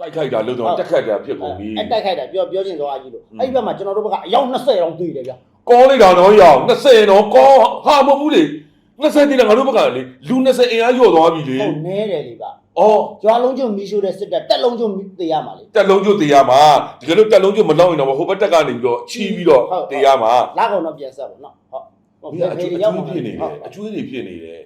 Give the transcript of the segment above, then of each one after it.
တိုက်ခိုက်တာလို့တော့တက်ခတ်တာဖြစ်ကုန်ပြီအဲ့တိုက်ခိုက်တာပြောပြောချင်သွားကြီးလို့อืมအဲ့ဒီဘက်မှာကျွန်တော်တို့ဘက်ကအယောက်20တောင်တွေ့တယ်ဗျကောလိုက်တာတော့ရော20တော့ကောဟာမဟုတ်ဘူးလေ20တိလာငါတို့ဘက်ကလေလူ20အင်အားလျော့သွားပြီလေဟုတ်နဲတယ်လေဗျအော်ကျွာလုံးကျုံမီရှိုးတဲ့စစ်တပ်တက်လုံးကျုံသေးရမှာလေတက်လုံးကျွတ်တရားမှာတကယ်လို့တက်လုံးကျွတ်မလောက်ရင်တော့ဟိုဘက်တက်ကနေပြီးတော့ချီးပြီးတော့တရားမှာလာကောင်တော့ပြန်ဆက်ပါနော်ဟုတ်ဒီအကျွေးအကျွေးဖြစ်နေတယ်အကျွေးတွေဖြစ်နေတယ်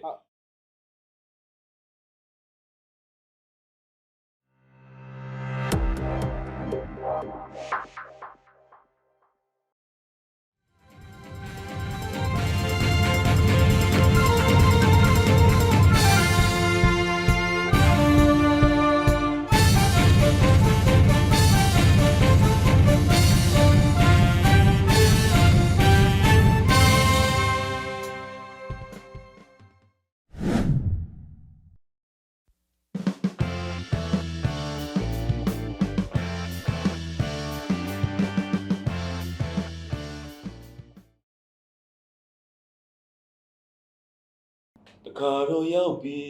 တခါတော့ရောက်ပြီ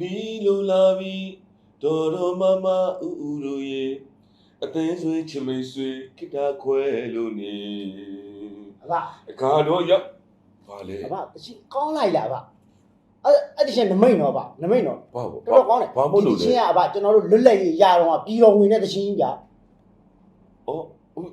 နီးလိုလာပြီဒေါ်တော်မမဥဥတို့ရဲ့အသင်းဆွေချမိတ်ဆွေခိတာခွဲလို့နေအဘတခါတော့ရောက်ပါလေအဘတချင်ကောင်းလိုက်လားအဘအဲ့အဲ့တချင်နမိတ်တော့ဗျနမိတ်တော့ဘာတော်တော်ကောင်းတယ်ဘာမို့လို့ဒီလဲချင်းကအဘကျွန်တော်တို့လွတ်လပ်ရေးရတော့ပြီးတော်ဝင်တဲ့တချင်ကြီးဗျဩ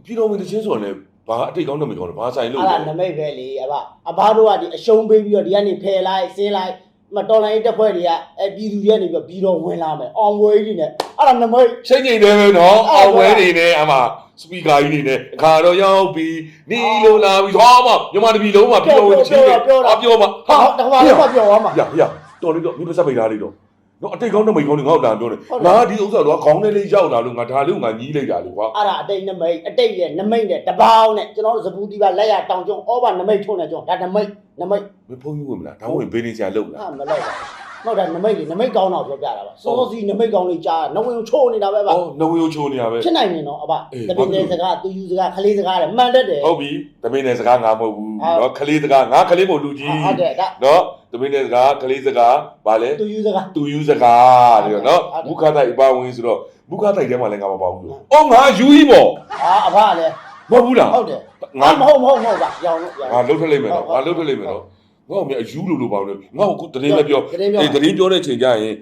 ပြည်တော်ဝင်တချင်းဆိုတယ် ဘာအတိတ်ကောင်းတော့မကောင်းတော့ဘာဆိုင်လို့အဲ့လဲဒါနမိတ်ပဲလေအဘအဘတို့ကဒီအရှုံးပေးပြီးတော့ဒီကနေဖယ်လိုက်ဆင်းလိုက်မတော်လိုင်းတက်ဖွဲ့တွေကအဲပြည်သူတွေကနေပြီးတော့ပြီးတော်ဝင်လာမယ်အောင်ဝဲကြီးနဲ့အဲ့ဒါနမိတ်စိတ်ငြိမ်တယ်ပဲနော်အဲ့အောင်ဒါဝဲနေနဲ့အမစပီကာကြီးနေနဲ့အခါတော့ရောက်ပြီနီးလိုလာပြီဟောမမြန်မာတပြည်လုံးမှာပြည်တော်ဝင်တချင်းတွေအပြောမှာဟာတခါတော့ပြောသွားမှာရရတော်လေးတော့မိပစပိတ်သားလေးတော့ နော်အတိတ်ကောင်းတော့မိတ်ကောင်းတွေငေါ့တာပြောတယ်ဟုတ်တယ်ငါဒီဥစ္စာတော့ခေါင်းလေးလေးရောက်လာလို့ငါဒါလေးကိုငါညီးလိုက်တာလေကွာအဲ့ဒါအတိတ်နမိတ်အတိတ်ရဲ့နမိတ်နဲ့တပေါင်းနဲ့ကျွန်တော်တို့ဇပူတီပါလက်ရတောင်ကျုံဩဘာနမိတ်ထုံးနေကျွန်တော်ဒါနမိတ်နမိတ်မဖုံးယူဝင်မလားဒါဝင်ဘေးနေချာလုံလားဟာမလိုက်ပါဘူး ဟုတ်တယ်နမိတ်လေနမိတ်ကောင်းတော့ပြောပြတာပါစောစီနမိတ်ကောင်းလေးကြားနဝင်ချိုးနေတာပဲပါအော်နဝေယချိုးနေရပဲဖြစ်နိုင်နေတော့အဘအေးတပင်းတဲ့စကားသူယူစကားခလေးစကားတယ်မှန်တတ်တယ်ဟုတ်ပြီသမင်းနဲ့စကားငါမဟုတ်ဘူးဟုတ်နော်ခလေးစကားငါခလေးမို့လူကြီးဟုတ်တယ်ဒါနော်သမင်းနဲ့စကားခလေးစကားဗာလဲသူယူစကားသူယူစကားတဲ့နော်ဟုတ်တယ်မုခတိုက်အပါဝင်ဆိုတော့မုခတိုက်ထဲမှာလည်းငါမပေါ့ဘူးလို့အော်ငါယူကြီးပေါ့ဟာအဘလည်းမဟုတ်ဘူးလားဟုတ်တယ်ငါငါမဟုတ်မဟုတ်မဟုတ်ပါရောင်လို့ရောင်ငါလှုပ်ထက်လိုက်မယ်နော်ဟုတ်ငါလှုပ်ထက်လိုက်မယ်နော် ငါ့ကိုမြအယူလို့လို့ပေါ့လေငါ့ကိုတရင်လည်းပြောတရင်ပြောအေးတရင်ပြောတဲ့ချိန်ကျရင်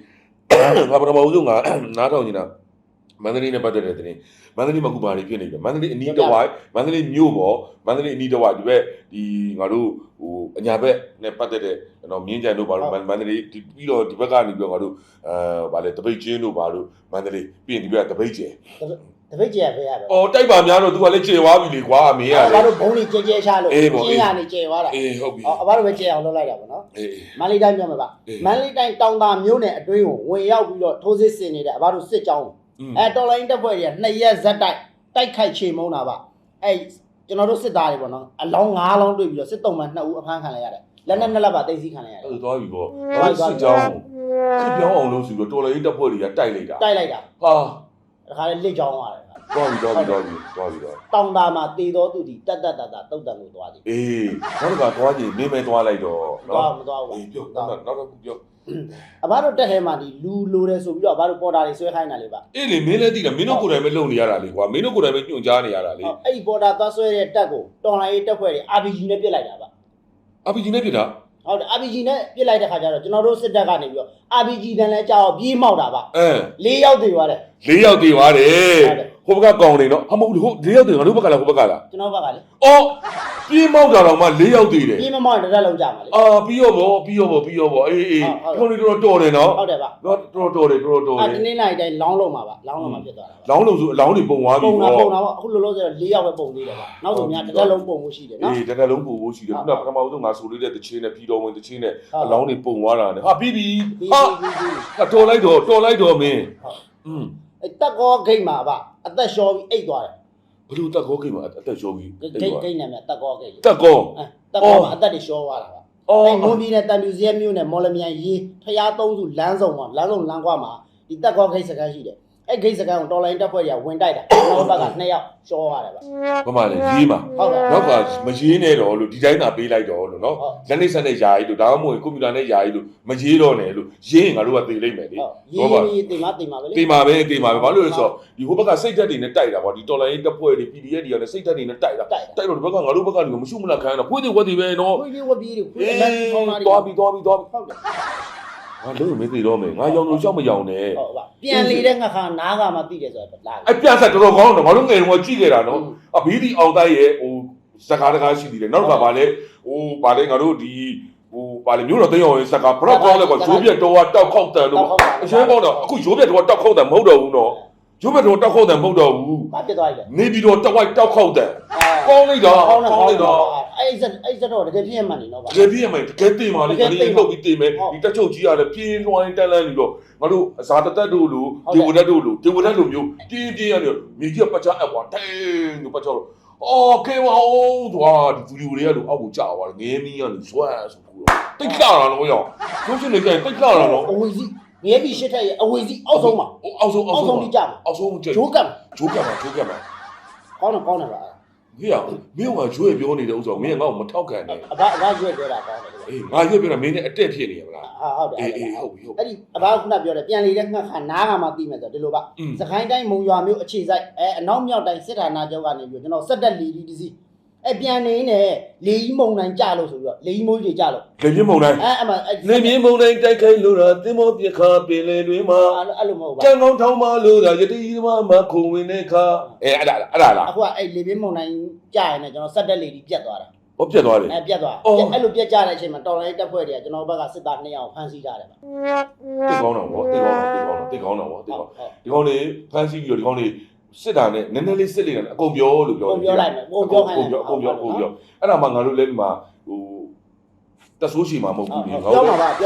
ငါပထမဦးဆုံးငါနားထောင်နေတာမန္တလေးနဲ့ပတ်သက်တဲ့တရင်မန္တလေးမှာခုဘာတွေဖြစ်နေလဲမန္တလေးအနီးတစ်ဝိုက်မန္တလေးမြို့ပေါ်မန္တလေးအနီးတစ်ဝိုက်ဒီဘက်ဒီငါတို့ဟိုအညာဘက်နဲ့ပတ်သက်တဲ့နော်မြင်းကြံတို့ဘာလို့မန္တလေးဒီပြီးတော့ဒီဘက်ကနေပြီးတော့ငါတို့အဲဗာလေတပိတ်ချင်းတို့ဘာလို့မန္တလေးပြီးရင်ဒီဘက်ကတပိတ်ကျဲ တပိတ်ကျဲဖေးရပဲ အော်တိုက်ပါများတော့ तू ကလည်းကျေသွားပြီလေကွာအမေက အဘ လေ တို့ဘုံလေးကျဲကျဲရှာလို့ အေးပေါ့အေး ကျင်းရနေကျဲသွားတာ အေးဟုတ်ပြီ အော်အဘတို့ပဲကျဲအောင်လုပ်လိုက်တာပေါ့နော် အေး မန္တလေးတိုင်းပြောမှာပါ အေး မန္တလေးတိုင်းတောင်သာမြို့နယ်အတွင်းကိုဝင်ရောက်ပြီးတော့ထိုးစစ်ဆင်နေတဲ့အဘတို့စစ်ကြောင်း อืม အဲတော်လိုင်းတက်ဖွဲ့တွေကနှစ်ရက်ဇက်တိုက်တိုက်ခိုက်ချေမုန်းတာပါအဲကျွန်တော်တို့စစ်သားတွေပေါ့နော်အလောင်း၅လောင်းတွေ့ပြီးတော့စစ်တုံးမှ2ဦးအဖမ်းခံလိုက်ရတယ်လက်နဲ့နှစ်လက်ပါတိတ်စီခံလိုက်ရတယ် အဲ့သွားပြီပေါ့အဲ့စစ်ကြောင်းစစ်ပြောင်းအောင်လို့ဆိုတော့တော်လေးတက်ဖွဲ့တွေကတိုက်လိုက်တာ တိုက်လိုက်တာ ဟာ တခါလေလက်ကြောင်းရတယ်သွားပြီသွားပြီသွားပြီသွားပြီတော့တောင်သာမှာတေတော်သူဒီတက်တက်တက်တက်တုတ်တန်လို့သွားသည်အေးနောက်ကသွားကြည့်မင်းမဲသွားလိုက်တော့သွားမသွားဘူးအေးပြောနောက်တော့နောက်တော့ပြောအဘတို့တက်ထဲမှာဒီလူလိုတယ်ဆိုပြီးတော့အဘတို့ပေါ်တာတွေဆွဲခိုင်းတာလေးပါအေးလေမင်းလည်းသိတယ်မင်းတို့ကိုယ်တိုင်ပဲလုံနေရတာလေကွာမင်းတို့ကိုယ်တိုင်ပဲညွှန်ကြားနေရတာလေဟုတ်အဲ့ဒီပေါ်တာသွားဆွဲတဲ့တက်ကိုတော်လိုင်းရေးတက်ဖွဲ့တွေ RPG နဲ့ပြစ်လိုက်တာပါအပီဂျီနဲ့ဖြစ်တာ ဟုတ်တယ် RPG နဲ့ပြစ်လိုက်တဲ့ခါကျတော့ကျွန်တော်တို့စစ်တပ်ကနေပြီးတော့ RPG တန်လဲကြောက်ပြေးမောက်တာပါအဲ၄ယောက်တည်သွားတယ်လေးယောက်တည်သွားတယ်ဟုတ်တယ် ဟိုဘက်ကကောင်းနေတော့အမဟုတ်ဘူးဟိုလေးယောက်တည်ငါတို့ဘက်ကလားဟိုဘက်ကလားကျွန်တော်ဘက်ကလေအော်ပြေးမောက်တာတော့မှလေးယောက်တည်တယ်ပြေးမမောက်ရင်တစ်သက်လုံးကြာမှာလေ အာပြီးရောဗောပြီးရောဗောပြီးရောဗောအေးအေးဟုတ်ဒီကောင်လေးတော့တော်တယ်နော်ဟုတ်တယ်ပါတော့တော်တော်တယ်တော်တော်အဲ့တဒီယ်နေ့နိုင်တိုင်းလောင်းလုံးမှာပါလောင်းလုံးမှာဖြစ်သွားတာပါလောင်းလုံးဆိုအလောင်းတွေပုံသွားပြီပုံတာဗောပုံတာပါအခုလောလောဆယ်၄ယောက်ပဲပုံသေးတယ်ပါနောက်ဆိုများတစ်သက်လုံးပုံမှုရှိတယ်နော် အေးတကယ်လုံးပုံဖို့ရှိတယ်ဟုတ်ခုနပထမဆုံးငါဆိုလေးတဲ့တချင်းနဲ့ပြီးတော်ဝင်တချင်းနဲ့ဟုတ် အလောင်းတွေပုံသွားတာနဲ့ဟာပြီးပြီပြီးဟာပြီးပြီး ဟာတော်လိုက်တော့တော်လိုက်တော့မင်းဟုတ်อืม အဲ့တက်ကောဂိတ်မှာပါအသက်ရှောပြီးအိတ်သွားတယ်ဘလို့တက်ကောကိမှာအသက်ရှောပြီးဂိတ်ဂိတ်ဂိတ်နာမည်တက်ကောဂိတ်လေတက်ကောအဲတက်ကောမှာအသက်တွေရှောသွားတာပါအော်အဲ့မွန်ပြည်နယ်တန်ပြူစရဲမြို့နယ်မော်လမြိုင်ရေးဖျားသုံးစုလမ်းဆောင်မှာလမ်းဆောင်လမ်းကွာမှာဒီတက်ကောဂိတ်စခန်းရှိတယ် အဲ့ဂိတ်စကန်ကိုတော်လိုင်းတက်ဖွဲ့တွေကဝင်တိုက်တာကျွန်တော်ဘက်က2ယောက်ရှောရတယ်ဗျဘာမှလည်းရေးမှာဟုတ်ကဲ့နောက်ကမရေးနဲ့တော့လို့ဒီတိုင်းသာပေးလိုက်တော့လို့နော်ဟုတ်လက်နေဆက်နဲ့ယာရီလို့ဒါမှမဟုတ်ကွန်ပျူတာနဲ့ယာရီလို့မရေးတော့နဲ့လို့ရေးရင်ငါတို့ကသိလိမ့်မယ်လေဟုတ်ရေးရေးတင်မတင်မပဲလေတေးမှာပဲတေးမှာပဲဘာလို့လဲဆိုတော့ဒီဟိုဘက်ကစိတ်ဓာတ်တွေနဲ့တိုက်တာပေါ့ဒီတော်လိုင်းတပ်ဖွဲ့တွေ PDF တွေကလည်းစိတ်ဓာတ်တွေနဲ့တိုက်တာတိုက်တာတိုက်တော့ဒီဘက်ကငါတို့ဘက်ကလူမရှုမလားခံရတော့ခွေးတွေဝက်တွေပဲနော်ခွေးပြေးဝက်ပြေးတွေခွေးအေးအလန်းထောင်းတာတွေသွားပြီသွားပြီသွားပြီဟုတ်တယ် ငါလုံးမသိတော့မယ်ငါရောင်လို့ရှောက်မရောင်နဲ့ ဟုတ်ပါပြန်လေတဲ့ငါခါနားကမှသိတယ်ဆိုတော့လာပြီအပြတ်ဆက်တော်တော်ကောင်းတော့ငါတို့ငယ်တုန်းကကြည့်ခဲ့တာနော်အဘီဒီအောင်တိုက်ရဲ့ဟိုစကားတကားရှိသေးတယ်နောက်ကပါလေဟိုပါလေငါတို့ဒီဟိုပါလေမျိုးတော်သိအောင်စကားဘရော့ကောင်းလဲကဂျိုးပြတ်တော့တောက်ခောက်တန်လို့အရှင်းကောင်းတော့အခုဂျိုးပြတ်တော့တောက်ခောက်တန်မဟုတ်တော့ဘူးနော် ဂျိုးပြတ်တော့တောက်ခောက်တန်မဟုတ်တော့ဘူးဘာဖြစ်သွားလဲနေပြီးတော့တောက်ဝိုက်တောက်ခောက်တန်အာကောင်းလိုက်တော့ကောင်းတယ်ကောင်းလိုက်တော့အဲ့စက်အဲ့စက်တော့တကယ်ပြည့်မှန်နေတော့ပါတကယ်ပြည့်မယ်တကယ်တင်ပါလေဒီနေ့လုတ်ပြီးတင်မယ်ဒီတက်ချုပ်ကြီးရတယ်ပြင်းလွှိုင်းတက်လန်းနေတော့ငါတို့အစာတသက်တို့လိုဒီဝဒတ်တို့လိုဒီဝဒတ်လိုမျိုးပြင်းပြင်းရတယ်မြေကြီးကပတ်ချအပ်သွားတင်းလို့ပတ်ချတော့အော်ကေဝအောင်သွားဒီဗီဒီယိုတွေကလို့အောက်ကိုကြာသွားတယ်ငဲမီးကနေဇွတ်ဆိုပြီးတော့တိတ်လာတာတော့ရောကျိုးရှင်နေကြတိတ်လာတာတော့အဝေ စီငဲပြီးရှစ်ထက်ရဲ့အဝေစီအောက်ဆုံးမှာအောက်ဆုံးအောအောက်က်ဆုံးဆုံးကြီးကြမှာအောက်ဆုံးကျဂျိုးကံဂျိုးကမှာဂျိုးကမှာကောင်းတယ်ကောင်းတယ်ပါဟေးရမင်းကဂျိုးရပြောနေတဲ့ဥစ္စာမင်းကငါ့ကိုမထောက်ခံနဲ့အဘအဘရွက်ပြောတာကောင်းတယ်အေးငါရွက်ပြောတာမင်းနဲ့အတက်ဖြစ်နေရမလားဟာဟုတ်တယ်အေးအေးဟုတ်ပြီဟုတ်ပြီ အဲ့ဒီအဘကခုနပြောတယ်ပြန်လေတဲ့ငှက်ခါနားကမှသိမယ်ဆိုတော့ဒီလိုပါอืมစခိုင်းတိုင်းမုံရွာမျိုးအခြေစိုက်အဲအနောက်မြောက်တိုင်းစစ်ဌာနချုပ်ကနေပြီးကျွန်တော်စက်တက်လီဒီဒီစီ အဲပြန်နေနေလေကြီးမုံတိုင်းကြလို့ဆိုပြီးတော့လေကြီးမိုးကြီးကြလို့လေပြင်းမုံတိုင်းအဲအမှအဲ့လေပြင်းမုံတိုင်းတိုက်ခိုက်လို့တာသင်္ဘောပြခါပင်လေတွေမှာအဲ့လိုမဟုတ်ပါကြံကောင်းထောင်းမလို့တာယတိသမားမခုံဝင်တဲ့ခါအဲအဲ့ဒါလားအဲ့ဒါလားအခုကအဲ့လေပြင်းမုံတိုင်းကြရင်လည်းကျွန်တော်စက်တက်လီဒီပြတ်သွားတာဟောပြတ်သွားတယ်အဲပြတ်သွားအော်အဲ့လိုပြတ်ကြတဲ့အချိန်မှာတော်လိုင်းတက်ဖွဲ့တွေကကျွန်တော်ဘက်ကစစ်သား2ယောက်ဖမ်းဆီးကြတယ်ပါတိတ်ကောင်းတော့ဗောတိတ်ကောင်းတော့တိတ်ကောင်းတော့တိတ်ကောင်းတော့ဗောတိတ်ကောင်းဟုတ်ဒီကောင်းလေးဖမ်းဆီးပြီးတော့ဒီကောင်းလေး စစ်တာနဲ့နည်းနည်းလေးစစ်လိုက်တာအကုန်ပြောလို့ပြောပုံပြောလိုက်မယ်ပုံပြောခိုင်းအကုန်ပြောအကုန်ပြောအကုန်ပြောအဲ့ဒါမှငါတို့လည်းဒီမှာဟိုတဆိုးရှိမှာမဟုတ်ဘူးလေ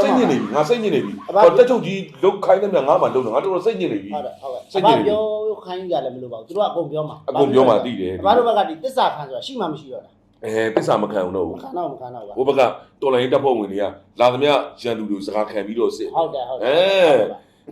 စိတ်ညစ်နေပြီငါစိတ်ညစ်နေပြီဟောတက်ချုပ်ကြီးလုတ်ခိုင်းတယ်မြငါမှလုံတယ်ငါတော်တော်စိတ်ညစ်နေပြီဟုတ်တယ်ဟုတ်ကဲ့စိတ်အညဘစ်နေပြီပြောခိုင်းကြလည်းမလို့ပါဘူးသူတို့ကအကုန်ပြောမှာအကုန်ပြောမှသိတယ်အဘတို့ဘက်ကဒီတစ္ဆာခံဆိုတာရှိမှမရှိတော့တာအဲပစ္စာမခံအောင်တော့မဘူးခံတော့မခံတော့ပါဟိုဘက်ကတော်လိုင်းတပ်ဖွဲ့ဝင်တွေကလာသမျှရန်သူတွေစကားခံပြီးတော့စစ်ဟုတ်တယ်ဟုတ်တယ်အဲ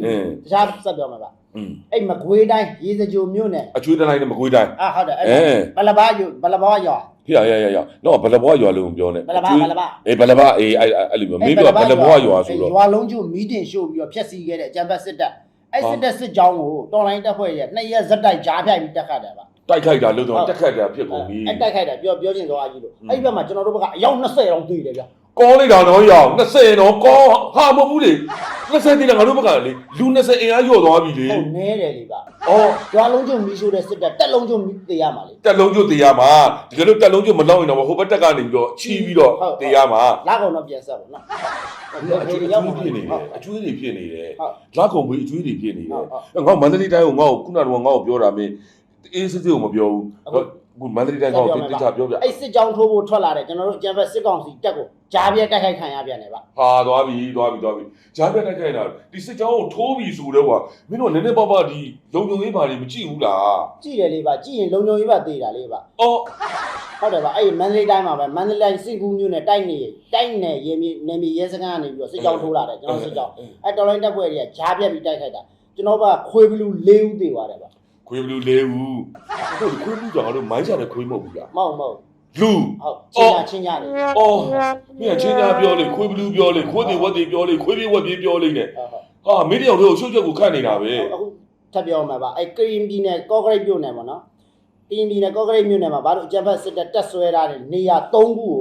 အင်းတခြားဆက်ပြောမှာပါอืมအဲ့မကွေးတိုင်းရေစကြိုမြို့နယ်အချွေးတိုင်းနဲ့မကွေးတိုင်းအာဟုတ်တယ်အဲ့အဲဘလဘာယူဘလဘာရွာဖေရရရရတော့ဘလဘွားရွာလုံးပြောနေဘလဘာဘလဘာအေးဘလဘအေးအဲ့အဲ့လိုမျိုးမင်းတို့ကဘလဘွားရွာဆိုတော့ရွာလုံးကျိုးမီးတင်ရှို့ပြီးတော့ဖျက်ဆီးခဲ့တဲ့အကြံဖက်စစ်တပ်အဲ့စစ်တပ်စစ်ကြောင်းကိုတော်လိုင်းတပ်ဖွဲ့ရဲ့နှစ်ရက်ဇက်တိုက်ကြားဖြတ်ပြီးတက်ခတ်တယ်ပါတိုက်ခိုက်တာလို့တော့တက်ခတ်တာဖြစ်ကုန်ပြီအဲ့တိုက်ခိုက်တာပြောပြောချင်းသွားကြီးလို့အဲ့ဒီဘက်မှာကျွန်တော်တို့ဘက်ကအယောက်20တောင်တွေ့တယ်ဗျ ကောင်းလိုက်တာတော့ရော20တော့ကောင်းဟာမဟုတ်ဘူးလေ20တိလာငါတို့ဘက်ကလေလူ20အင်အားကျော်သွားပြီလေဟုတ်နဲတယ်လေဗျအော်ရွာလုံးကျိုးမီးရှို့တဲ့စစ်တပ်တက်လုံးကျိုးမီးတေးရမှာလေတက်လုံးကျွတ်တရားမှာဒီကလေးတက်လုံးကျွတ်မလောက်ရင်တော့ဟိုဘက်တက်ကနေပြီးတော့ချီးပြီးတော့တရားမှာလာကောင်တော့ပြန်ဆက်ပါနော်အကျွေးအကျွေးဖြစ်နေတယ်အကျွေးတွေဖြစ်နေတယ်ဟုတ်လက်ကုံပြီးအကျွေးတွေဖြစ်နေတယ်ဟုတ်ဟုတ်ငါမန္တလေးတိုင်းကိုငါ့ကိုခုနကတော့ငါ့ကိုပြောတာမင်း အေးစစ်စစ်ကိုမပြောဘူးအခုခုမန္တလေးတိုင်းငါ့ကိုတိကျပြောပြအဲ့စစ်ကြောင်းထိုးဖို့ထွက်လာတယ်ကျွန်တော်တို့အကြံဖက်စစ်ကောင်စီတက်ကိုကြားပြဲတိုက်ခိုက်ခံရပြန်တယ်ဗျဟာသွားပြီသွားပြီသွားပြီဂျားပြတ်တက်ခိုင်းတာဒီစစ်ကြောင်းကိုထိုးပြီဆိုတော့ကွာမင်းတို့နည်းနည်းပါးပါးဒီလုံုံရေးပါတွေမကြည့်ဘူးလားကြည့်တယ်လေးပါကြည့်ရင်လုံလုံကြီးပါသေးတာလေးပါအော်ဟုတ်တယ်ဗျအဲ့မန္တလေးတိုင်းမှာပဲမန္တလေးစိတ်ကူးမျိုးနဲ့တိုက်နေတိုက်နေရေမြေနေမြေရဲစခန်းကနေပြီးတော့စစ်ကြောင်းထိုးလာတယ်ကျွန်တော်စစ်ကြောင်းအဲ့တော်လိုင်းတက်ဖွဲ့တွေကကြားပြဲပြီးတိုက်ခိုက်တာကျွန်တော်ကခွေးဘလူး၄ဦးသေးသွားတယ်ဗျ ခွေးဘလူးလေးဦးဟုတ်ခွေးဘလူးကြောင့်ငါတို့မိုင်းချတဲ့ခွေးမဟုတ်ဘူးလားမဟုတ်မဟုတ်လူဟုတ်ချင်းညာချင်းညာနေဟုတ်အော်မင်းကချင်းသားပြောလေခွေးဘလူးပြောလေခွေးတွေဝက်တွေပြောလေခွေးပြေးဝက်ပြေးပြောလေနဲ့ဟုတ်ဟာမင်းတယောက်တို့ရှုပ်ချက်ကိုခတ်နေတာပဲအခုထပ်ပြောမှာပါအဲ့ကရင်ပြည်နယ်ကော့ဂရိတ်မြို့နယ်ပေါ့နော်ကရင်ပြည်နယ်ကော့ဂရိတ်မြို့နယ်မှာဘာလို့အကြမ်းဖက်စစ်တပ်တက်ဆွဲထားတဲ့နေရာ၃ခုကို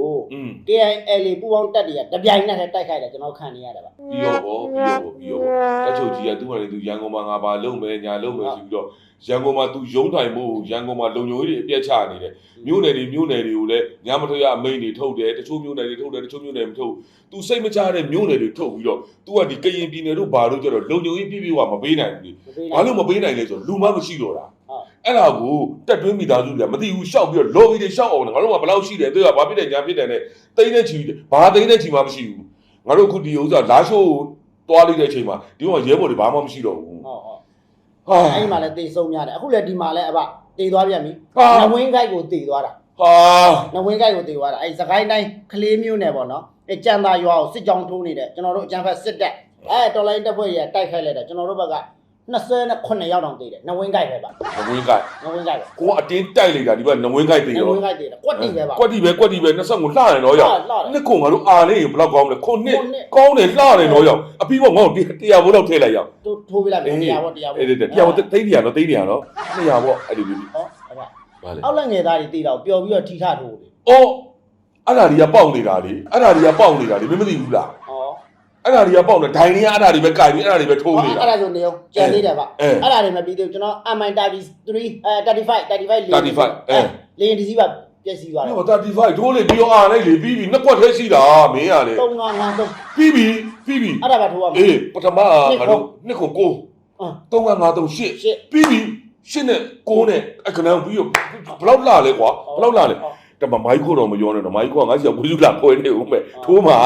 อืม KIL ပူပေါင်းတက်တွေကတပြိုင်နက်တည်းတိုက်ခိုက်တယ်ကျွန်တော်ခံနေရတယ်ဗျ ပြီးတော့ဗောပြီးတော့ဗောပြီးတော့ဗောတက်ချုပ်ကြီးကသူ့ဟာလေသူရန်ကုန်မှာငါပါလုံမယ်ညာလုံမယ်ဆိုပြီးတော့ရန်ကုန်မှာသူရုံးထိုင်မှုရန်ကုန်မှာလုံညိုကြီးတွေအပြက်ချနေတယ်မြို့နယ်တွေမြို့နယ်တွေကိုလည်းညမထွက်ရအမိန်တွေထုတ်တယ်တချို့မြို့နယ်တွေထုတ်တယ်တချို့မြို့နယ်မထုတ်သူစိတ်မချတဲ့မြို့နယ်တွေထုတ်ပြီးတော့သူကဒီကရင်ပြည်နယ်တို့ဘာလို့ကြတော့လုံညိုကြီးပြည့်ပြည့်ကမပေးနိုင်ဘူးလေဘာလို့မပေးနိုင်လဲဆိုတော့လူမမရှိတော့တာဟုတ် အဲ့ဒါကိုတက်တွင်းမိသားစုတွေကမသိဘူးရှောက်ပြီးတော့ lobby တွေရှောက်အောင်ငါတို့ကဘယ်လောက်ရှိတယ်သူကဘာဖြစ်တယ်ညာဖြစ်တယ်နဲ့တိန်းတဲ့ချီဘာတိန်းတဲ့ချီမှမရှိဘူးငါတို့အခုဒီဥစ္စာလာရှိုးတွားလိုက်တဲ့အချိန်မှာဒီမှာရဲဘော်တွေဘာမှမရှိတော့ဘူးဟုတ်ဟုတ်ဟာအဲ့ဒီမှာလည်းတေဆုံးများတယ်အခုလည်းဒီမှာလည်းအဘတေသွားပြန်ပြီဟာနဝင်းကိုက်ကိုတေသွားတာဟာနဝင်းကိုက်ကိုတေသွားတာအဲ့စကိုင်းတိုင်းကလေးမျိုးနယ်ပေါ့နော်အဲ့ကြံသာရွာကိုစစ်ကြောင်းထိုးနေတဲ့ကျွန်တော်တို့အကြံဖက်စစ်တပ်အဲ့တော်လိုင်းတပ်ဖွဲ့တွေကတိုက်ခိုက်လိုက်တာကျွန်တော်တို့ဘက်က 29ရောက်တောင်တည်တယ်နဝင်းကြိုက်ပဲပါနဝင်းကိုက်နဝင်းကြိုက်ပဲကိုကအတင်းတိုက်လိုက်တာဒီဘက်နဝင်းကိုက်တည်နရောဝင်းကြိုက်တည်တယ်ကွက်တီပဲပါ ကွက်တီပဲကွက်တီပဲ25လှရင်တော့ရောက်လှတယ်နှစ်ခုငါတို့အာလေးဘယ်လောက်ကောင်းလဲခုနှစ်ခုနှစ် ကောင်းတယ်လှတယ်တော့ရောက်အပြီးတော့ငါတို့တရားဘိုးတော့ထည့်လိုက်ရောက်တို့ထိုးပြလိုက်မယ်တရားပေါ့တရားပေါ့အေးတဲ့တရားဘိုးသိန်းတရားတော့သိန်းတရားတော့200ပေါ့အဲ့ဒီလိုဟောအဲ့ဒါဗာလေ အောက်လက်ငယ်သားတွေတည်တော့ပျော်ပြီးတော့ထိထထိုးတယ် အော်အဲ့ဒါတွေကပေါက်နေတာလေအဲ့ဒါတွေကပေါက်နေတာလေမင်းမသိဘူးလားဟော အဲ့ဒါတွေကပေါက်နေဒိုင်တွေကအဲ့ဒါတွေပဲကြိုက်ပြီးအဲ့ဒါတွေပဲထိုးဟောနေတာအဲ့ဒါဆိုနေအောင်ကြံသေးတယ်ဗျအဲအဲ့ဒါတွေမပြီးသေးဘူးကျွန်တော် MI 33အဲ35 35 35အဲလေရင်ဒီစီးပါပြည့်စည်သွားတယ်ဟို35ထိုးလေပြီးတော့အာလိုက်လေပြီးပြီနှစ်ကွက်ထဲရှိတာမင်းရလေ3 5 5 3ပြီးပြီပြီးပြီအဲ့ဒါပါထိုးရမယ်အေးပထမငါတို့နှစ်ခုကိုအင်း3 5 3 8ရှစ်ပြီးပြီရှင်းနဲ့ကိုနဲ့အခဏပြီးတော့ဘလောက်လာလဲကွာဘလောက်လာလဲ တမမိုက်ကိုတော့မပြောနဲ့တော့မိုက်ကိုကငါစီကဝီစုလာခွဲနေဦးမယ်ထိုးမှာ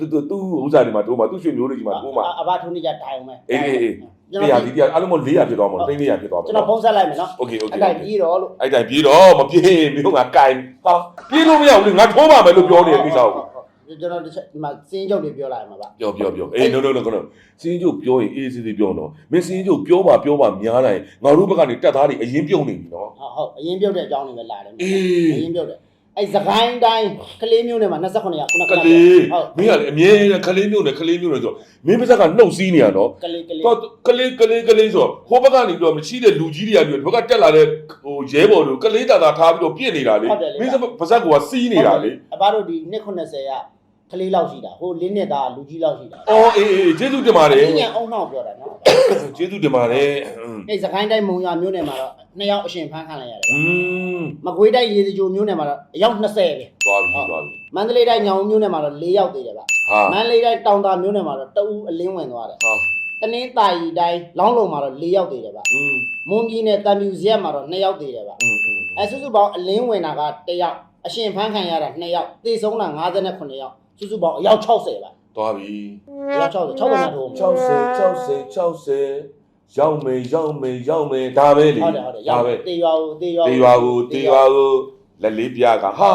သူသူသူဥစားဒီမှာထိုးမှာသူ့ရွှေမျိုးလေးဒီမှာထိုးမှာ အဘထိုးနေကြတိုင်အောင်မယ် အေးအေးအေး ကျွန် တရား တော် ဒီတရားအလုံးမ400ဖြစ်သွားမှာ300ဖြစ်သွားမှာ ကျွန်တော်ဖုန်းဆက်လိုက်မယ်နော် โอเคโอเค အဲ့ဒါပြီးတော့လို့ အဲ့တိုင်ပြေးတော့မပြေးမျိုးငါကင်ပါပြေးလို့မရဘူးလေငါထိုးပါမယ်လို့ပြောနေတဲ့ကိစ္စကို ကျွန်တော်ဒီမှာစင်းချုပ်တွေပြောလိုက်မှာပါ ပြောပြောပြောအေး no no no no စင်းကျုပ်ပြောရင်အေးစစ်စစ်ပြောတော့မင်းစင်းကျုပ်ပြောပါပြောပါများတိုင်းငါတို့ဘက်ကနေတက်သားတွေအရင်ပြုံးနေပြီနော် ဟုတ်ဟုတ်အရင်ပြုတ်တဲ့အကြောင်းတွေပဲလာတယ် အေ အ း ရင်ပြုတ်တယ် အဲ့စကိုင်းတိုင်းကလေးမျိုးနဲ့မှာ29ရက်ခုနကကလေးဟုတ်မင်းကလေအမြဲတမ်းကလေးမျိုးနဲ့ကလေးမျိုးနဲ့ဆိုမင်းပါဇက်ကနှုတ်စည်းနေရနော်ကလေးကလေးတော့ကလေးကလေးကလေးဆိုဟိုဘက်ကနေပြီးတော့မရှိတဲ့လူကြီးတွေကပြီးတော့ဘက်ကတက်လာတဲ့ဟိုရဲဘော်တို့ကလေးတာတာထားပြီးတော့ပြစ်နေတာလေမင်းပါဇက်ကစီးနေတာလေအဘတို့ဒီ290က ကလေးလောက်ရှိတာဟိုလင်းနှစ်သားလူကြီးလောက်ရှိတာ အော်အေးအေးကျေးဇူးတင်ပါတယ် အင်းညာအုံနှောက်ပြောတာနော် ကျေးဇူးတင်ပါတယ် အဲ့စကိုင်းတိုင်းမုံရွာမျိုးနယ်မှာတော့နှစ်ယောက်အရှင်ဖမ်းခံလိုက်ရတယ် อืม မကွေးတိုင်းရေစကြိုမျိုးနယ်မှာတော့အယောက်20ပဲ သွားပြီသွားပြီ မန္တလေးတိုင်းညောင်ဦးမျိုးနယ်မှာတော့4ယောက်သေးတယ်ဗျ ဟာ မန္တလေးတိုင်းတောင်တာမျိုးနယ်မှာတော့တအူးအလင်းဝင်သွားတယ် ဟာ တနင်္သာရီတိုင်းလောင်းလုံမှာတော့၄ယောက်သေးတယ်ဗျ อืม မွန်ပြည်နယ်တံမြူဇရက်မှာတော့2ယောက်သေးတယ်ဗျ อืมอืม အဲစုစုပေါင်းအလင်းဝင်တာက1ယောက်အရှင်ဖမ်းခံရတာ2ယောက်သေဆုံးတာ59ယောက် စုစုပေါင်းအယောက်60ဗျသွားပြီအယောက်60 60နဲ့ထိုး60 60 60ရောက်မေရောက်မေရောက်မေဒါပဲလေဟုတ်တယ်ဟုတ်တယ်ဒါရောက်ပဲတေရွာကိုတေရွာတေရွာကိုတေရွာကိုလက်လေးပြကဟာ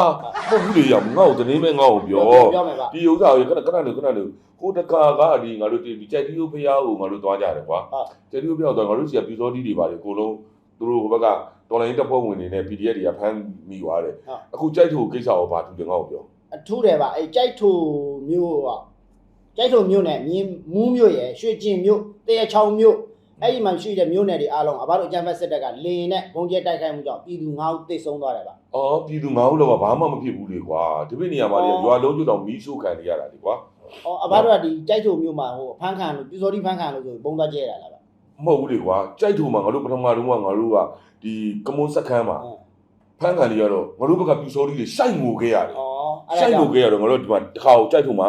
ဟုတ်ဘူးလေရောက်ငါ့ကိုတင်းမင်းငါ့ကိုပြောပြောမယ်ဗျဒီဥစ္စာကိုခဏခဏလေးခဏလေးဟိုတကာကဒီငါတို့ဒီကြိုက်တီးဖျားကိုငါတို့သွားကြတယ်ကွာဟုတ်ကြိုက်တီးဖျားတော့ငါတို့စီကပြူစောတီးတွေပါတယ်အကုန်လုံးသူတို့ဟိုဘက်ကတော်လိုင်းတပ်ဖွဲ့ဝင်တွေနဲ့ PDF တွေကဖမ်းမိသွားတယ်အခုကြိုက်ထိုကိစ္စကိုဘာတူတယ်ငါ့ကိုပြော အထူးတယ်ဗျအဲကြိုက်ထိုမျိုးကကြိုက်ထိုမျိုးနဲ့မြင်းမူးမျိုးရယ်ရွှေကျင်မျိုးတရချောင်းမျိုးအဲ့ဒီမှာရှိတဲ့မျိုးနယ်တွေအားလုံးအဘတို့အကြံဖက်စစ်တပ်ကလေရင်နဲ့ဘုံကျဲတိုက်ခိုက်မှုကြောင့်ပြည်သူ9ဦးသေဆုံးသွားတယ်ဗျအော်ပြည်သူငါ့လို့ကဘာမှမဖြစ်ဘူးလေကွာဒီပြနေရာမှာလေရွာလုံးကျွတ်တော့မီးရှို့ခံနေရတာလေကွာ။အော်အဘတို့ကဒီကြိုက်ထုံမျိုးမှာဟိုအဖမ်းခံလို့ပြူစောတိဖမ်းခံလို့ဆိုဘုံသွားကျဲတာလားဗျမဟုတ်ဘူးလေကွာကြိုက်ထူမှာငါတို့ပထမတုန်းကငါတို့ကဒီကမွန်စက်ခန်းမှာ။ဟုတ်ဖမ်းခံနေရတော့ငါတို့ဘက်ကပြူစောတီးတွေစိုက်ငိုခဲ့ရတယ်။အော်အဲ့ စိုက်ဒါငိုခဲ့ရတော့ငါတို့ဒီမှာတစ်ခါကိုကြိုက်ထူမှာ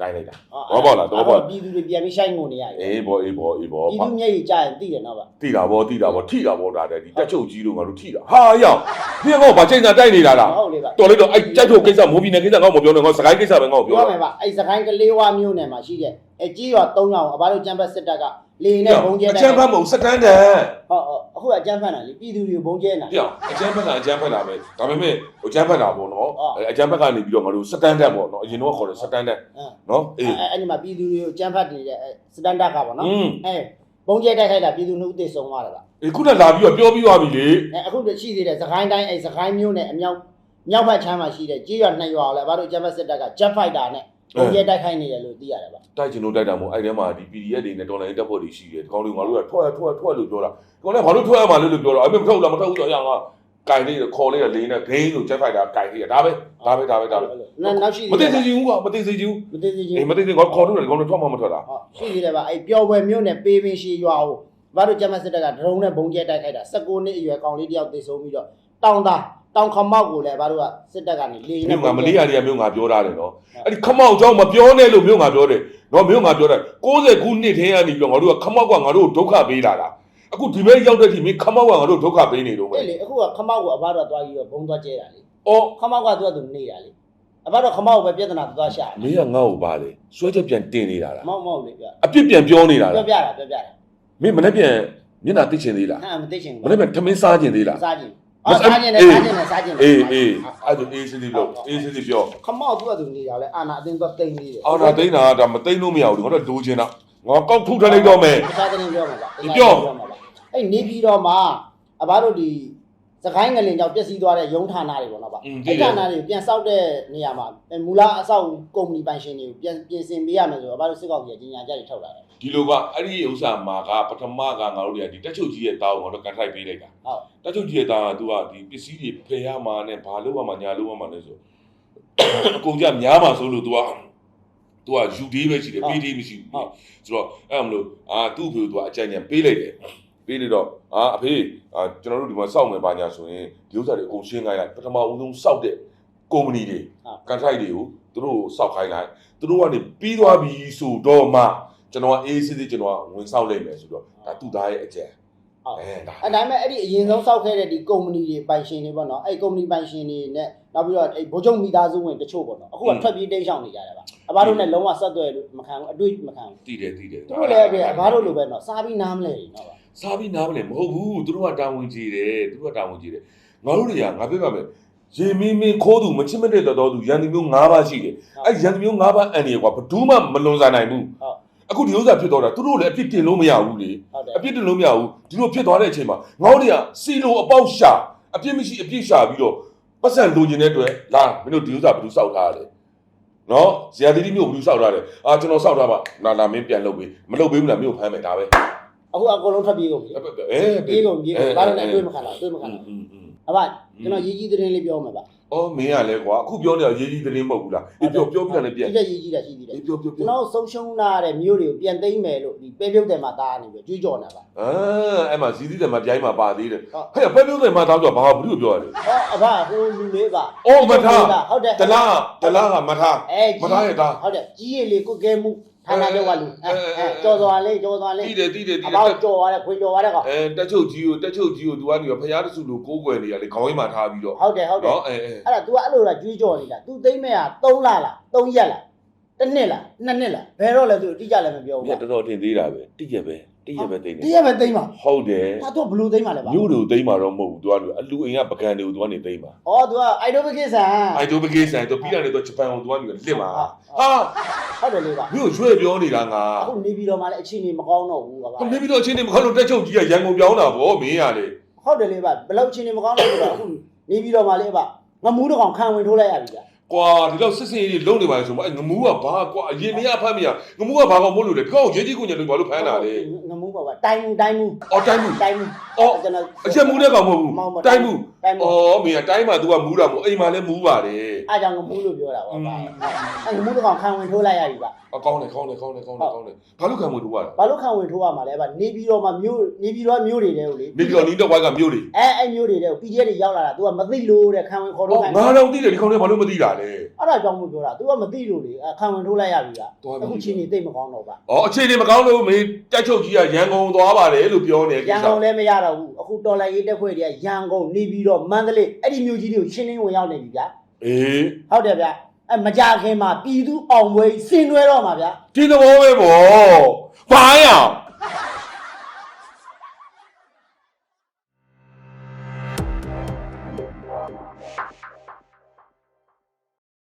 ဂိုင်းလိုက်တာအော်တော့ပေါ့လားတော့ပေါ့ပြည်သူတွေပြန်ပြီးရှိုင်းငုံနေရတယ်အေးဘောအေးဘောအေးဘော။ပြည်သူမျက်ရည်ကြာရင်သိတယ်နော်ဗျတိတာဘောတိတာဘောထိတာဘောဒါတဲ့ဒီတက်ချုပ်ကြီးတို့ငါတို့ထိတာဟာရောက်ဒီကောဘာချိန်သာတိုက်နေတာ။လားဟုတ်လေဗျတော်လိုက်တော့အဲ့ကြိုက်ထူကိစ္စမိုးပြီးနေကိစ္စငါ့ကိုမပြောနဲ့ငါစကိုင်းကိစ္စပဲငါ့ကို။ပြောပြောတာမယ်ဗျအဲ့စကိုင်းကလေးဝါမျိုးနယ်မှာရှိတဲ့အဲကြီးရွာ၃ယောက်အဘတို့ကြံဖက်စစ်တပ်ကလေရင်နဲ့ဘုံကျဲအတိုက်ချမ်းဖတ်မဟုတ်စက်တန်းတန်ဟုတ်ဟုတ်အခုကကြံဖက်တာလေပြည်သူတွေဘုံကျဲနေတာပြောအကျန်းဖက်တာအကျန်းဖက်တာပဲဒါပေမဲ့အကျန်းဖက်တာပေါ့နော်အော်အဲအကျန်းဖက်ကနေပြီးတော့ငါတို့စတန်ဒတ်ပေါ့နော်အရင်တော့ခေါ်တယ်စတန်ဒတ်အင်းနော်အေးအဲအဲ့ဒီမှာပြည်သူတွေကိုကြံဖက်နေတဲ့စတန်ဒတ်ကပေါ့နော်อืมအဲဘုံကျဲတိုက်ခိုက်တာပြည်သူနှုတ်သေဆုံးသွားတယ်ဗျအေးခုနလာပြီးတော့ပြောပြီးသွားပြီလေအဲအခုတည်းရှိသေးတယ်စကိုင်းတိုင်းအဲစကိုင်းမျိုးနဲ့အမြောက်မြောက်ဘက်ချမ်းမှာရှိတဲ့ကြေးရွာနှစ်ရွာကိုလည်းဘာလို့ဂျမ်ဘတ်စစ်တပ်က Jet Fighter နဲ့ ပုံရဲတိုက်ခိုက်နေတယ်လို့သိရတယ်ဗျတိုက်ချင်လို့တိုက်တာမို့အဲ့ထဲမှာဒီ PDF တွေနဲ့တော်လိုင်းတပ်ဖွဲ့တွေရှိတယ်ဒီကောင်းလေးငါတို့ကထွက်ထွက်ထွက်လို့ပြောတာဒီကောင်းလေးဘာလို့ထွက်ရမှာလဲလို့ပြောတော့အဲ့မထွက်ဘူးလားမထွက်ဘူးဆိုတော့ငါကင်လေးခေါ်လေးလေးနဲ့ဂိမ်းလို့ချက်ဖိုက်တာကင်လေးဒါပဲဒါပဲဒါပဲဒါပဲနောက်နောက်ရှိမသေးသိတယ်သေးဘူးကွာမသိသေးဘူးမသိသေးချင်းအေးမသိသေးငါခေါ်လို့တယ်ကောင်းလေးထွက်မှမထွက်တာဟုတ်ရှိသေးတယ်ဗျအဲပျော်ပွဲမျိုးနဲ့ပေးပင်ရှိရွာကိုဘာလို့ဂျမ်ဘတ်စစ်တပ်ကဒရုန်းနဲ့ပုံကျဲတိုက်ခိုက်တာ16နှစ်အရွယ်ကောင်လေးတယောက်သေဆုံးပြီးတော့တောင်သား တောင်ခမောက်ကိုလည်းဘာလို့ကစစ်တပ်ကနေလေနဲ့မြို့ငါမလေးရတွေကမြို့ငါပြောထားတယ်နော်အဲ့ဒီခမောက်ကြောင့်မပြောနဲ့လို့မြို့ငါပြောတယ်နော်မြို့ငါပြောတယ်60ခုနှစ်ထဲကနေပြောငါတို့ကခမောက်ကငါတို့ဒုက္ခပေးလာတာအခုဒီဘက်ရောက်တဲ့ဒီမင်းခမောက်ကငါတို့ဒုက္ခပေးနေတော့ပဲအဲ့လေအခုကခမောက်ကိုအဘတော့သွားပြီးတော့ဘုံသွားကျဲတာလေအော်ခမောက်ကသူကသူနေတာလေအဘတော့ခမောက်ကိုပဲပြဿနာသွားရှာမင်းကငါ့ကိုပါလေစွဲချက်ပြန်တင်နေတာလားမောက်မောက်လေပြအပြစ်ပြန်ပြောနေတာလားပြောပြတာပြောပြတာမင်းမနေ့ပြန်မျက်နှာသိချင်သေးလားဟာမသိချင်ဘူးမနေ့ပြန်ထမင်းစားချင်သေးလားစားချင် အော်စားခြင်းနဲ့စားခြင်းနဲ့စားခြင်းအေးအေးအဲ့ဒါအေးစစ်စစ်ပြောအေးစစ်စစ်ပြောခမောက်သူကသူနေတာလေအာနာအတင်းသွားတိန်နေတယ်အော်ဒါသိန်းတာဒါမသိန်းလို့မရဘူးငါတို့လိုချင်တာငါကောက်ထုတ်ထလိုက်တော့မယ်တခြားသတင်းပြောမှာပါဒီပြောမှာပါအဲ့နေပြီးတော့မှအဘတို့ဒီ စကိုင်းငလင်ကြောင့်ပျက်စီးသွားတဲ့ရုံးဌာနတွေပေါ့နော်ဗျ။အဲ့ဌာနတွေပြန်ဆောက်တဲ့နေရာမှာမူလအဆောက်ကုမ္ပဏီပိုင်ရှင်တွေကိုပြန်ပြင်ဆင်ပေးရမယ်ဆိုတော့ဘာလို့စစ်ကောင်စီကကြီးညာချက်တွေထုတ်လာလဲ။ဒီလိုကအဲ့ဒီဥစ္စာမှာကပထမကငါတို့တွေကဒီတက်ချုပ်ကြီးရဲ့တာဝန်တော့ကန်ထိုက်ပေးလိုက်တာ။ဟုတ်။တက်ချုပ်ကြီးရဲ့တာကသူကဒီပစ္စည်းတွေဖယ်ရမှာနဲ့ဘာလို့ရမှာညာလို့ရမှာလဲဆိုအကုန်ကြများမှာဆိုလို့သူကသူကယူသေးပဲရှိတယ်ပေးသေးမရှိဘူး။ဟုတ်။ဆိုတော့အဲ့မလို့အာသူ့ဖေကိုသူကအကြံဉာဏ်ပေးလိုက်တယ်။ ပေးလိုက်တော့အာအဖေအာကျွန်တော်တို့ဒီမှာစောက်မယ်ပါညာဆိုရင်ဒီဥစ္စာတွေအကုန်ရှင်းခိုင်းလိုက်ပထမဦးဆုံးစောက်တဲ့ကုမ္ပဏီတွေကန်ထိုက်တွေကိုသူတို့စောက်ခိုင်းလိုက်သူတို့ကနေပြီးသွားပြီဆိုတော့မှကျွန်တော်ကအေးစစ်စစ်ကျွန်တော်ကဝင်စောက်လိုက်မယ်ဆိုတော့ဒါသူ့သားရဲ့အကြံ ဟုတ်အဲဒါအဲ့ဒါပေမဲ့အဲ့ဒီအရင်ဆုံးစောက်ခဲ့တဲ့ဒီကုမ္ပဏီတွေပိုင်ရှင်တွေပေါ့နော်အဲ့ကုမ္ပဏီပိုင်ရှင်တွေနဲ့နောက်ပြီးတော့အဲ့ဗိုလ်ချုပ်မိသားစုဝင်တချို့ပေါ့နော်အခုကထွက်ပြေးတိတ်ရှောင်နေကြတယ်ဗျအဘတို့နဲ့လုံးဝဆက်သွယ်လို့မခံဘူးအတွေ့မခံဘူးတည်တယ်တည်တယ်သူတို့လည်းအဲ့အဘတို့လိုပဲနော်စားပြီးနားမလဲနေနော်ဗျစားပြီးနားမလဲမဟုတ်ဘူးသူတို့ကတာဝန်ကြီးတယ်သူတို့ကတာဝန်ကြီးတယ်ငါတို့တွေကငါပြပါမယ်ရေမင်းမင်းခိုးသူမချစ်မတဲ့တော်သူရန်သူမျိုး၅ပါးရှိတယ်အဲ့ရန်သူမျိုး၅ပါးအန်နေကွာဘယ်သူမှမလွန်စားနိုင်ဘူးဟုတ် အခုဒီဥစ္စာဖြစ်တော့တာသူတို့လည်းအပြစ်တင်လို့မရဘူးလေဟုတ်တယ် အပြစ်တင်လို့မရဘူးဒီလိုဖြစ်သွားတဲ့အချိန်မှာငေါ့တွေကစီလိုအပေါက်ရှာအပြစ်မရှိအပြစ်ရှာပြီးတော့ပတ်စံလိုချင်တဲ့အတွက်လာမင်းတို့ဒီဥစ္စာဘယ်သူစောက်ထားရလဲနော်ဇယတိတိမျိုးဘယ်သူစောက်ထားလဲအာကျွန်တော်စောက်ထားပါလာလာမင်းပြန်လုပ်ပေးမလုပ်ပေးဘူးလားမျိုးဖမ်းမယ်ဒါပဲအခုအကုန်လုံးထွက်ပြေးကုန်ပြီအဲပြေးကုန်ပြေးကုန်ဘာလို့လဲအတွေ့မခံတာအတွေ့မခံတာအဘကျွန်တော်ရေးကြီးသတင်းလေးပြောမယ်ပါ အော်မင်းကလည်းကွာအခုပြောနေတာရေးကြီးသတင်းမဟုတ်ဘူးလားအေးပြောပြောပြတယ်ပြန်ဒီတဲ့ရေးကြီးတာရှိသေးတယ်အေးပြောပြောကျွန်ပြောတော်ဆုံးရှုံးလာတဲ့မျိုးတွေကိုပြန်သိမ့်မယ်လို့ဒီပဲပြုတ်တယ်မှာတားနေပြီးကြွေးကြော်နေတာပါအာအဲ့မှာဇီးသီးတယ်မှာပြိုင်းမှာပါသေးတယ်ဟုတ်ဟဲ့ပဲပြောတယ်မှာတောင်းကြဘာဘူးလို့ပြောရတယ်ဟောအဘဟိုလူလေးကအော်မထားဟုတ်တယ်တလားတလားကမထားအဲမထားရတာဟုတ်တယ်ကြီးရည်လေးကုတ်ကဲမှု ဌာနကျောက်ကလူအဲအဲကြော်သွားလေးကြော်သွားလေး တီးတယ်တီးတယ်တီး အ တယ် ဘောက်ကြော်သွားတယ်ခွေကြော်သွားတယ်ကော အဲတက်ချုပ်ကြီးကိုတက်ချုပ်ကြီးကိုသူကနေဖျားတဆူလို့ကိုးကွယ်နေရလေခေါင်းရင်းမှာထားပြီးတော့ ဟုတ်တယ်ဟုတ်တယ် နော်အဲအဲ အဲ့ဒါ तू ကအဲ့လိုလားကြွေးကြော်နေတာ तू သိမ့်မဲ့ဟာ3လလား3ရက်လားတစ်နှစ်လားနှစ်နှစ်လားဘယ်တော့လဲ तू အတိအကျလည်းမပြောဘူး မြတ်တော်တော်တင်သေးတာပဲတိကျပဲ တိကျပဲသိနေတရက်ပဲသိမ့်ပါဟုတ်တယ်ဟာ तू ဘလူးသိမ့်ပါလဲပါမြို့တွေကိုသိမ်းမှာတော့မဟုတ်ဘူးသူကအလူအိမ်ကပကံတွေကိုသူကနေသိမ်းမှာဩ तू ကအိုက်ဒိုဘကိဆန်အိုက်တိုဘကေးဆိုင်သူပြီးရတယ်သူဂျပန်ကိုသူကနေလစ်မှာဟာဟုတ်တယ်လေပါမြို့ရွှေ့ပြောနေတာငါအခုနေပြီးတော့မှလည်းအခြေအနေမကောင်းတော့ဘူးကပါနေပြီးတော့အချင်းနေမခေါလို့တက်ချုပ်ကြီးကရန်ကုန်ပြောင်းတာဗောမင်းရလေဟုတ်တယ်လေပါဘယ်လောက်အခြေအနေမကောင်းတော့ဘူးတော့အခုနေပြီးတော့မှလည်းပါငမူးတစ်ကောင်ခံဝင်ထိုးလိုက်ရပြီဗျာ ကွာဒီတော့စစ်စင်ကြီးလုံနေပါလေဆိုမှအဲငမူးကဘာကွာအရင်မရဖမ်းမရငမူးကဘာကောင်မို့လို့လဲဒီကောင်ရေးကြီးကုညာလို့ဘာလို့ဖမ်းတာလဲငမူးပါပါတိုင်းမူတိုင်းမူအော်တိုင်းမှုတိုင်းမူအော်ကျွန်တော်အချက်မူးတဲ့ကောင်မဟုတ်ဘူးမဟုတ်ဘူးတိုင်းမှု တိုင်းမူ အော်မင်းကတိုင်းမှာ तू ကမူးတာမို့အိမ်မှာလည်းမူးပါတယ် အားကြောင့်ငမူးလို့ပြောတာပါ อืม ပါအဲငမူးတစ်ကောင်ခံဝင်ထိုးလိုက်ရပြီပါ အကောင်းတယ်ကောင်းတယ်ကောင်းတယ်ကောင်းတယ်ကောင်းတယ်ဘာလို့ခံမလို့ရတာ ဘာလို့ခံဝင်ထိုးရမှာလဲဗျနေပြီးတော့မှမျိုးနေပြီးတော့မျိုးတွေတဲ့ကိုလေ နေပြီးတော့နီးတော့ဝိုင်းကမြို့တွေ အဲအဲ့မျိုးတွေတဲ့ကို PDF တွေရောက်လာတာ तू ကမသိလို့တဲ့ခံဝင်ခေါ်လို့ ဟော ခိုင်း ငါတော့သိတယ်ဒီကောင်တွေဘာလို့မသိတာလဲ အဲ့ဒါကြောင့်မို့ပြောတာ तू ကမသိလို့လေအဲခံဝင်ထိုးလိုက်ရပြီဗျ သွားပြီ အခုချင်းနေသိမကောင်းတော့ဗျ ဩအခြေအနေမကောင်းလို့မင်းတက်ချုပ်ကြီးကရန်ကုန်သွားပါတယ်လို့ပြောနေ ရန်ကုန်လည်းမရတော့ဘူးအခုတော်လိုင်းရေးတက်ဖွဲ့တွေကရန်ကုန်နေပြီးတော့ ာ်မန္တလေးအဲ့ဒီမျိုးကြီးတွေကိုရှင်းလင်းဝင်ရောက်နေပြီဗျအေးဟုတ်တယ်ဗျအဲမကြခင်မှာပြည်သူအောင်ပွဲကြီးဆင်နွှဲတော့မှာဗျဒီသဘောပဲဗောဘာရအောင်